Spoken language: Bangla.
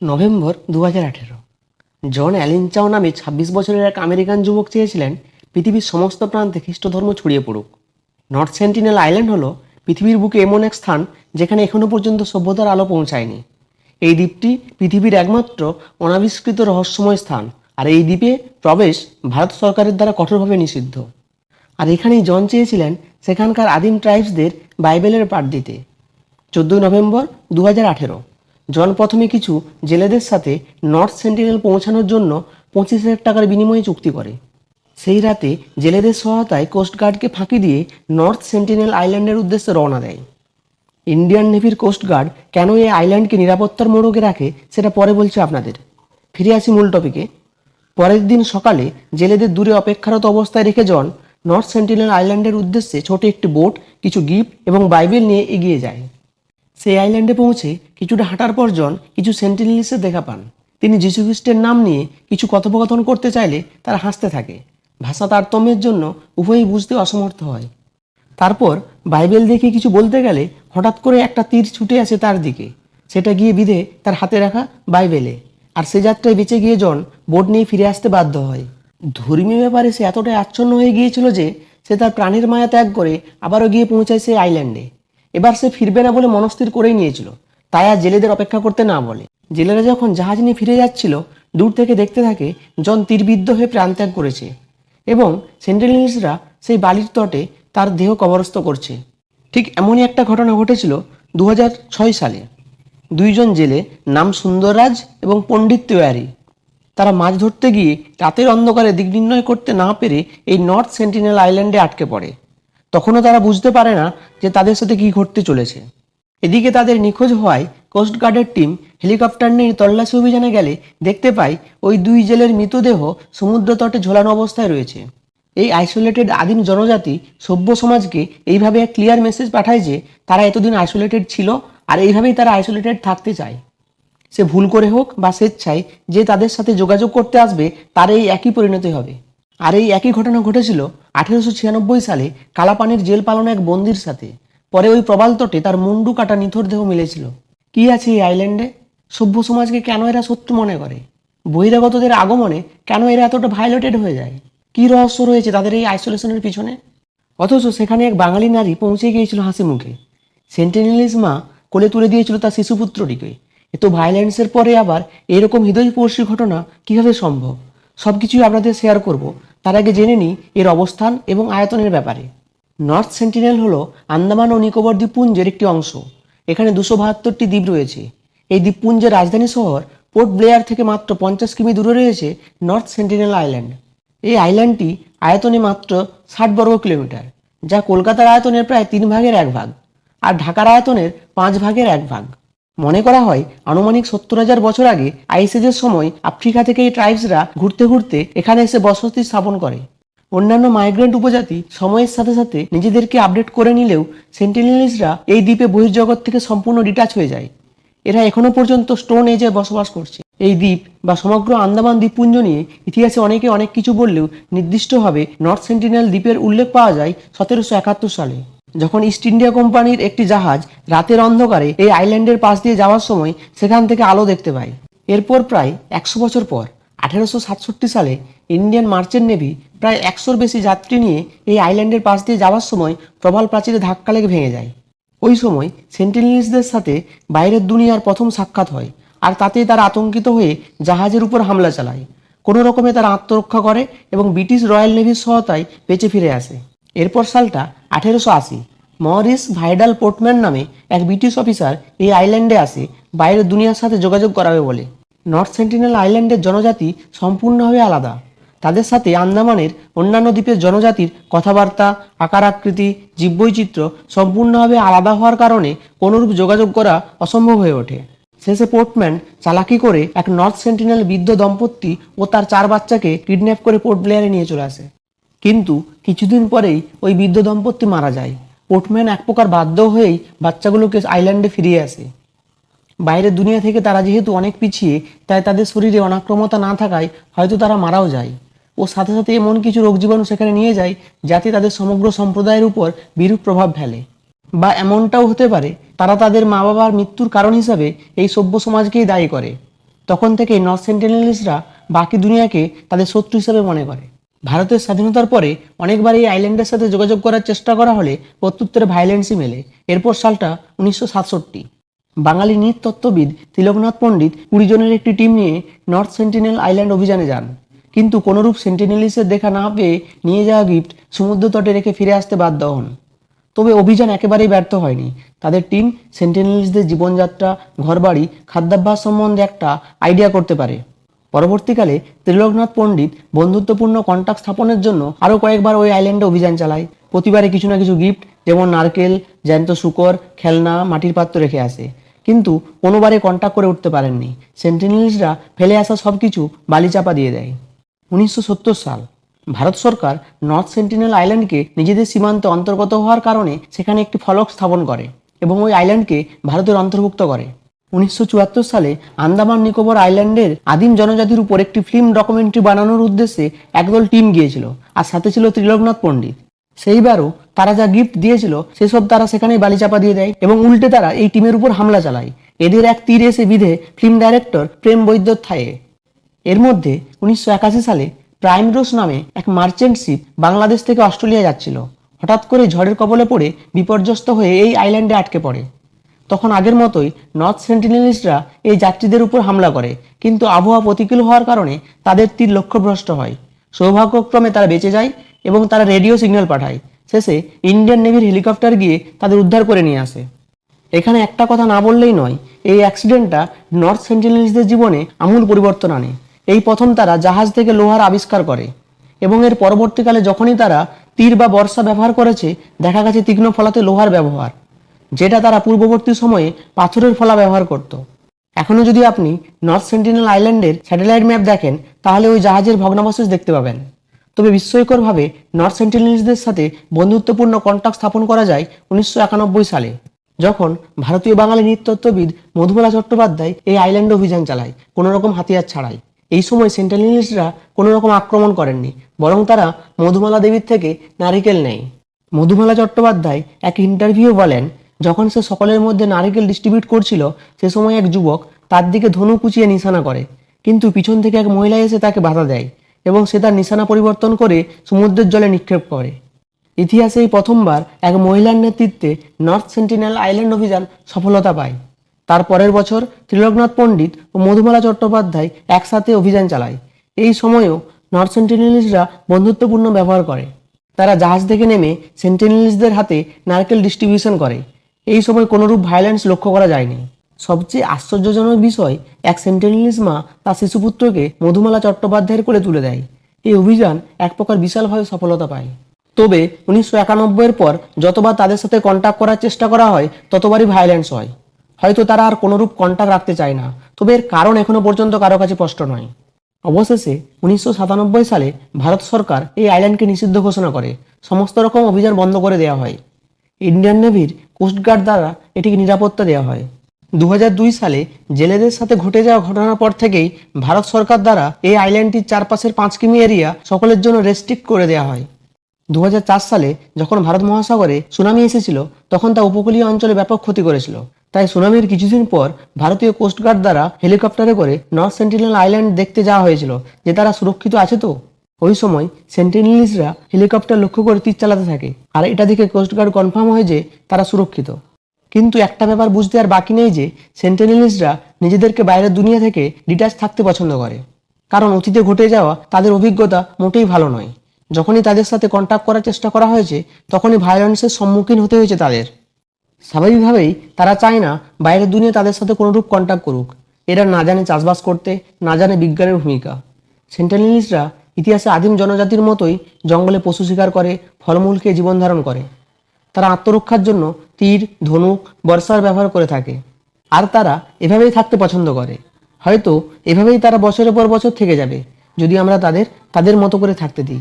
নভেম্বর দু হাজার আঠেরো। জন অ্যালিনচাও নামে ছাব্বিশ বছরের এক আমেরিকান যুবক চেয়েছিলেন, পৃথিবীর সমস্ত প্রান্তে খ্রিস্ট ধর্ম ছড়িয়ে পড়ুক। নর্থ সেন্টিনেল আইল্যান্ড হলো পৃথিবীর বুকে এমন এক স্থান যেখানে এখনও পর্যন্ত সভ্যতার আলো পৌঁছায়নি। এই দ্বীপটি পৃথিবীর একমাত্র অনাবিষ্কৃত রহস্যময় স্থান, আর এই দ্বীপে প্রবেশ ভারত সরকারের দ্বারা কঠোরভাবে নিষিদ্ধ। আর এখানেই জন চেয়েছিলেন সেখানকার আদিম ট্রাইবসদের বাইবেলের পাঠ দিতে। চোদ্দোই নভেম্বর দু হাজার আঠেরো। জন প্রথমে কিছু জেলেদের সাথে নর্থ সেন্টিনেল পৌঁছানোর জন্য পঁচিশ হাজার টাকার বিনিময়ে চুক্তি করে। সেই রাতে জেলেদের সহায়তায় কোস্টগার্ডকে ফাঁকি দিয়ে নর্থ সেন্টিনেল আইল্যান্ডের উদ্দেশ্যে রওনা দেয়। ইন্ডিয়ান নেভির কোস্টগার্ড কেন এই আইল্যান্ডকে নিরাপত্তার মোড়কে রাখে সেটা পরে বলছে আপনাদের। ফিরে আসি মূল টপিকে। পরের দিন সকালে জেলেদের দূরে অপেক্ষারত অবস্থায় রেখে জন নর্থ সেন্টিনেল আইল্যান্ডের উদ্দেশ্যে ছোট একটি বোট, কিছু গিফট এবং বাইবেল নিয়ে এগিয়ে যায়। সেই আইল্যান্ডে পৌঁছে কিছুটা হাঁটার পর জন কিছু সেন্টিনেলিসের দেখা পান। তিনি যীশুখ্রিস্টের নাম নিয়ে কিছু কথোপকথন করতে চাইলে তারা হাসতে থাকে। ভাষা তারতম্যের জন্য উভয়ই বুঝতে অসমর্থ হয়। তারপর বাইবেল দেখে কিছু বলতে গেলে হঠাৎ করে একটা তীর ছুটে আসে তার দিকে। সেটা গিয়ে বিধে তার হাতে রাখা বাইবেলে। আর সে যাত্রায় বেঁচে গিয়ে জন বোট নিয়ে ফিরে আসতে বাধ্য হয়। ধর্মীয় ব্যাপারে সে এতটাই আচ্ছন্ন হয়ে গিয়েছিল যে সে তার প্রাণের মায়া ত্যাগ করে আবারও গিয়ে পৌঁছায় সেই আইল্যান্ডে এবার সে ফিরবে না বলে মনস্থির করেই নিয়েছিল। তাই আর জেলেদের অপেক্ষা করতে না বলে। জেলেরা যখন জাহাজ নিয়ে ফিরে যাচ্ছিল, দূর থেকে দেখতে থাকে জন তীরবিদ্ধ হয়ে প্রাণত্যাগ করেছে এবং সেন্টিনেলিসরা সেই বালির তটে তার দেহ কবরস্থ করছে। ঠিক এমনই একটা ঘটনা ঘটেছিল দু সালে। দুইজন জেলে, নাম সুন্দররাজ এবং পণ্ডিত তেওয়ারি। তারা মাছ ধরতে গিয়ে রাতের অন্ধকারে দিক নির্ণয় করতে না পেরে এই নর্থ সেন্টিনেল আইল্যান্ডে আটকে পড়ে। তখনও তারা বুঝতে পারে না যে তাদের সাথে কী ঘটতে চলেছে। এদিকে তাদের নিখোঁজ হওয়ায় কোস্টগার্ডের টিম হেলিকপ্টার নিয়ে তল্লাশি অভিযানে গেলে দেখতে পায় ওই দুই জেলের মৃতদেহ সমুদ্র তটে ঝোলানো অবস্থায় রয়েছে। এই আইসোলেটেড আদিম জনজাতি সভ্য সমাজকে এইভাবে এক ক্লিয়ার মেসেজ পাঠায় যে তারা এতদিন আইসোলেটেড ছিল আর এইভাবেই তারা আইসোলেটেড থাকতে চায়। সে ভুল করে হোক বা স্বেচ্ছায় যে তাদের সাথে যোগাযোগ করতে আসবে, তার এই একই পরিণতি হবে। আর এই একই ঘটনা ঘটেছিল আঠেরোশো ছিয়ানব্বই সালে কালাপানির জেল পালনে এক বন্দির সাথে। পরে ওই প্রবাল তটে তার মুন্ডু কাটা নিথর দেহ মিলেছিল। কি আছে এই আইল্যান্ডে? সভ্য সমাজকে কেন এরা শত্রু মনে করে? বহিরাগতদের আগমনে কেন এরা এতটা ভায়োলেটেড হয়ে যায়? কি রহস্য রয়েছে তাদের এই আইসোলেশনের পিছনে? অথচ সেখানে এক বাঙালি নারী পৌঁছে গিয়েছিল হাসি মুখে। সেন্টিনেলিস মা কোলে তুলে দিয়েছিল তার শিশুপুত্রটিকে এত ভায়োলেন্সের পরে আবার এরকম হৃদয়স্পর্শী ঘটনা কীভাবে সম্ভব? সব কিছুই আপনাদের শেয়ার করব। তার আগে জেনে নিই এর অবস্থান এবং আয়তনের ব্যাপারে। নর্থ সেন্টিনেল হলো আন্দামান ও নিকোবর দ্বীপপুঞ্জের একটি অংশ। এখানে দুশো বাহাত্তরটি দ্বীপ রয়েছে। এই দ্বীপপুঞ্জের রাজধানী শহর পোর্ট ব্লেয়ার থেকে মাত্র পঞ্চাশ কিমি দূরে রয়েছে নর্থ সেন্টিনেল আইল্যান্ড এই আইল্যান্ডটি আয়তনে মাত্র ষাট বর্গ কিলোমিটার, যা কলকাতার আয়তনের প্রায় তিন ভাগের এক ভাগ, আর ঢাকার আয়তনের পাঁচ ভাগের এক ভাগ। মনে করা হয় আনুমানিক সত্তর হাজার বছর আগে আইসেজের সময় আফ্রিকা থেকে এই ট্রাইবসরা ঘুরতে ঘুরতে এখানে এসে বসতি স্থাপন করে। অন্যান্য মাইগ্রেন্ট উপজাতি সময়ের সাথে সাথে নিজেদেরকে আপডেট করে নিলেও সেন্টিনেলিসরা এই দ্বীপে বহির্জগৎ থেকে সম্পূর্ণ ডিটাচ হয়ে যায়। এরা এখনও পর্যন্ত স্টোন এজে বসবাস করছে। এই দ্বীপ বা সমগ্র আন্দামান দ্বীপপুঞ্জ নিয়ে ইতিহাসে অনেকে অনেক কিছু বললেও নির্দিষ্টভাবে নর্থ সেন্টিনেল দ্বীপের উল্লেখ পাওয়া যায় সতেরোশো একাত্তর সালে। যখন ইস্ট ইন্ডিয়া কোম্পানির একটি জাহাজ রাতের অন্ধকারে এই আইল্যান্ডের পাশ দিয়ে যাওয়ার সময় সেখান থেকে আলো দেখতে পায়। এরপর প্রায় একশো বছর পর, আঠেরোশো সাতষট্টি সালে ইন্ডিয়ান মার্চেন্ট নেভি প্রায় একশোর বেশি যাত্রী নিয়ে এই আইল্যান্ডের পাশ দিয়ে যাওয়ার সময় প্রবাল প্রাচীরে ধাক্কা লেগে ভেঙে যায়। ওই সময় সেন্টিনেলিসদের সাথে বাইরের দুনিয়ার প্রথম সাক্ষাৎ হয় আর তাতেই তারা আতঙ্কিত হয়ে জাহাজের উপর হামলা চালায়। কোনো রকমে তারা আত্মরক্ষা করে এবং ব্রিটিশ রয়্যাল নেভির সহায়তায় বেঁচে ফিরে আসে। এরপর সালটা আঠেরোশো আশি। মরিস ভাইডাল পোর্টম্যান নামে এক ব্রিটিশ অফিসার এই আইল্যান্ডে আসে বাইরের দুনিয়ার সাথে যোগাযোগ করাবে বলে। নর্থ সেন্টিনেল আইল্যান্ডের জনজাতি সম্পূর্ণভাবে আলাদা। তাদের সাথে আন্দামানের অন্যান্য দ্বীপের জনজাতির কথাবার্তা, আকার আকৃতি, জীববৈচিত্র্য সম্পূর্ণভাবে আলাদা হওয়ার কারণে কোনোরূপ যোগাযোগ করা অসম্ভব হয়ে ওঠে। শেষে পোর্টম্যান চালাকি করে এক নর্থ সেন্টিনেল বৃদ্ধ দম্পতি ও তার চার বাচ্চাকে কিডন্যাপ করে পোর্ট ব্লেয়ারে নিয়ে চলে আসে। কিন্তু কিছুদিন পরেই ওই বৃদ্ধ দম্পতি মারা যায়। পোর্টম্যান এক প্রকার বাধ্য হয়েই বাচ্চাগুলোকে আইল্যান্ডে ফিরিয়ে আসে। বাইরের দুনিয়া থেকে তারা যেহেতু অনেক পিছিয়ে, তাই তাদের শরীরে অনাক্রমতা না থাকায় হয়তো তারা মারাও যায়। ও সাথে সাথে এমন কিছু রোগ জীবাণু সেখানে নিয়ে যায়, যাতে তাদের সমগ্র সম্প্রদায়ের উপর বিরূপ প্রভাব ফেলে। বা এমনটাও হতে পারে, তারা তাদের মা বাবার মৃত্যুর কারণ হিসাবে এই সভ্য সমাজকেই দায়ী করে। তখন থেকেই নর্থ সেন্টিনেলিস্টরা বাকি দুনিয়াকে তাদের শত্রু হিসাবে মনে করে। ভারতের স্বাধীনতার পরে অনেকবার এই আইল্যান্ডের সাথে যোগাযোগ করার চেষ্টা করা হলে প্রত্যুত্তরে ভাইলেন্সই মেলে। এরপর সালটা উনিশশো সাতষট্টি। বাঙালি নৃতত্ত্ববিদ তিলকনাথ পণ্ডিত কুড়ি জনের একটি টিম নিয়ে নর্থ সেন্টিনেল আইল্যান্ড অভিযানে যান। কিন্তু কোনোরূপ সেন্টিনেলিসের দেখা না পেয়ে নিয়ে যাওয়া গিফট সমুদ্র তটে রেখে ফিরে আসতে বাধ্য হন। তবে অভিযান একেবারেই ব্যর্থ হয়নি। তাদের টিম সেন্টিনেলিসদের জীবনযাত্রা, ঘরবাড়ি, খাদ্যাভ্যাস সম্বন্ধে একটা আইডিয়া করতে পারে। পরবর্তীকালে ত্রিলোকনাথ পণ্ডিত বন্ধুত্বপূর্ণ কন্টাক্ট স্থাপনের জন্য আরও কয়েকবার ওই আইল্যান্ডে অভিযান চালায়। প্রতিবারে কিছু না কিছু গিফট যেমন নারকেল, জ্যান্ত শুকর, খেলনা, মাটির পাত্র রেখে আসে। কিন্তু কোনোবারে কন্ট্যাক্ট করে উঠতে পারেননি। সেন্টিনেলসরা ফেলে আসা সব কিছু বালিচাপা দিয়ে দেয়। উনিশশো সত্তর সাল, ভারত সরকার নর্থ সেন্টিনেল আইল্যান্ডকে নিজেদের সীমান্তে অন্তর্গত হওয়ার কারণে সেখানে একটি ফলক স্থাপন করে এবং ওই আইল্যান্ডকে ভারতের অন্তর্ভুক্ত করে। উনিশশো চুয়াত্তর সালে আন্দামান নিকোবর আইল্যান্ডের আদিম জনজাতির উপর একটি ফিল্ম ডকুমেন্টারি বানানোর উদ্দেশ্যে একদল টিম গিয়েছিল, আর সাথে ছিল ত্রিলোকনাথ পণ্ডিত। সেইবারও তারা যা গিফট দিয়েছিল, সেসব তারা সেখানেই বালিচাপা দিয়ে দেয় এবং উল্টে তারা এই টিমের উপর হামলা চালায়। এদের এক তীর এসে বিধে ফিল্ম ডাইরেক্টর প্রেম বৈদ্যর থায়ে এর মধ্যে উনিশশো একাশি সালে প্রাইম রোস নামে এক মার্চেন্ট শিপ বাংলাদেশ থেকে অস্ট্রেলিয়া যাচ্ছিল। হঠাৎ করে ঝড়ের কবলে পড়ে বিপর্যস্ত হয়ে এই আইল্যান্ডে আটকে পড়ে। তখন আগের মতোই নর্থ সেন্টিনেলিস্টরা এই যাত্রীদের উপর হামলা করে। কিন্তু আবহাওয়া প্রতিকূল হওয়ার কারণে তাদের তীর লক্ষ্যভ্রষ্ট হয়। সৌভাগ্যক্রমে তারা বেঁচে যায় এবং তারা রেডিও সিগন্যাল পাঠায়। শেষে ইন্ডিয়ান নেভির হেলিকপ্টার গিয়ে তাদের উদ্ধার করে নিয়ে আসে। এখানে একটা কথা না বললেই নয়, এই অ্যাক্সিডেন্টটা নর্থ সেন্টিনেলিস্টদের জীবনে আমূল পরিবর্তন আনে। এই প্রথম তারা জাহাজ থেকে লোহার আবিষ্কার করে। এবং এর পরবর্তীকালে যখনই তারা তীর বা বর্ষা ব্যবহার করেছে, দেখা গেছে তীক্ষ্ণ ফলাতে লোহার ব্যবহার। যেটা তারা পূর্ববর্তী সময়ে পাথরের ফলা ব্যবহার করত। এখনও যদি আপনি নর্থ সেন্টিনেল আইল্যান্ডের স্যাটেলাইট ম্যাপ দেখেন, তাহলে ওই জাহাজের ভগ্নাবশেষ দেখতে পাবেন। তবে বিস্ময়করভাবে নর্থ সেন্টিনেলিস্টদের সাথে বন্ধুত্বপূর্ণ কন্ট্যাক্ট স্থাপন করা যায় উনিশশো একানব্বই সালে, যখন ভারতীয় বাঙালি নৃতত্ত্ববিদ মধুবালা চট্টোপাধ্যায় এই আইল্যান্ড অভিযান চালায় কোনো রকম হাতিয়ার ছাড়াই। এই সময় সেন্টিনেলিস্টরা কোনো রকম আক্রমণ করেননি, বরং তারা মধুমালা দেবীর থেকে নারিকেল নেয়। মধুমালা চট্টোপাধ্যায় এক ইন্টারভিউ বলেন যখন সে সকলের মধ্যে নারিকেল ডিস্ট্রিবিউট করছিল, সে সময় এক যুবক তার দিকে ধনু কুচিয়ে নিশানা করে। কিন্তু পিছন থেকে এক মহিলা এসে তাকে বাধা দেয় এবং সে তার নিশানা পরিবর্তন করে সমুদ্রের জলে নিক্ষেপ করে। ইতিহাসে এই প্রথমবার এক মহিলার নেতৃত্বে নর্থ সেন্টিনেল আইল্যান্ড অভিযান সফলতা পায়। তার পরের বছর ত্রিলোকনাথ পণ্ডিত ও মধুমালা চট্টোপাধ্যায় একসাথে অভিযান চালায়। এই সময়েও নর্থ সেন্টিনেলিস্টরা বন্ধুত্বপূর্ণ ব্যবহার করে। তারা জাহাজ থেকে নেমে সেন্টিনেলিস্টদের হাতে নারকেল ডিস্ট্রিবিউশন করে। এই সময় কোনোরূপ ভায়োলেন্স লক্ষ্য করা যায়নি। সবচেয়ে আশ্চর্যজনক বিষয়, এক সেন্টিনেলিস্ট মা তার শিশুপুত্রকে মধুমালা চট্টোপাধ্যায়ের করে তুলে দেয়। এই অভিযান এক প্রকার বিশালভাবে সফলতা পায়। তবে উনিশশো একানব্বইয়ের পর যতবার তাদের সাথে কন্ট্যাক্ট করার চেষ্টা করা হয়, ততবারই ভায়োলেন্স হয়। হয়তো তারা আর কোনোরূপ কন্ট্যাক্ট রাখতে চায় না, তবে এর কারণ এখনও পর্যন্ত কারও কাছে স্পষ্ট নয়। অবশেষে উনিশশো সাতানব্বই সালে ভারত সরকার এই আইল্যান্ডকে নিষিদ্ধ ঘোষণা করে। সমস্ত রকম অভিযান বন্ধ করে দেওয়া হয়। ইন্ডিয়ান নেভির কোস্টগার্ড দ্বারা এটিকে নিরাপত্তা দেওয়া হয়। দু হাজার দুই সালে জেলেদের সাথে ঘটে যাওয়া ঘটনার পর থেকেই ভারত সরকার দ্বারা এই আইল্যান্ডটির চারপাশের পাঁচ কিমি এরিয়া সকলের জন্য রেস্ট্রিক্ট করে দেওয়া হয়। দু হাজার চার সালে যখন ভারত মহাসাগরে সুনামি এসেছিল, তখন তা উপকূলীয় অঞ্চলে ব্যাপক ক্ষতি করেছিল। তাই সুনামির কিছুদিন পর ভারতীয় কোস্টগার্ড দ্বারা হেলিকপ্টারে করে নর্থ সেন্টিনেল আইল্যান্ড দেখতে যাওয়া হয়েছিল, যে তারা সুরক্ষিত আছে তো? ওই সময় সেন্টিনেলিস্টরা হেলিকপ্টার লক্ষ্য করে তীর চালাতে থাকে। আর এটা দেখে কোস্টগার্ড কনফার্ম হয় যে তারা সুরক্ষিত। কিন্তু একটা ব্যাপার বুঝতে আর বাকি নেই যে সেন্টিনেলিস্টরা নিজেদেরকে বাইরের দুনিয়া থেকে ডিটাচ থাকতে পছন্দ করে। কারণ অতীতে ঘটে যাওয়া তাদের অভিজ্ঞতা মোটেই ভালো নয়। যখনই তাদের সাথে কন্ট্যাক্ট করার চেষ্টা করা হয়েছে, তখনই ভায়োলেন্সের সম্মুখীন হতে হয়েছে তাদের। স্বাভাবিকভাবেই তারা চায় না বাইরের দুনিয়া তাদের সাথে কোনোরূপ কন্ট্যাক্ট করুক। এরা না জানে চাষবাস করতে, না জানে বিজ্ঞানের ভূমিকা। সেন্টিনেলিস্টরা ইতিহাসে আদিম জনজাতির মতোই জঙ্গলে পশু শিকার করে ফলমূল খেয়ে জীবন ধারণ করে। তারা আত্মরক্ষার জন্য তীর, ধনুক, বর্ষার ব্যবহার করে থাকে। আর তারা এভাবেই থাকতে পছন্দ করে। হয়তো এভাবেই তারা বছরের পর বছর থেকে যাবে, যদি আমরা তাদের তাদের মতো করে থাকতে দিই।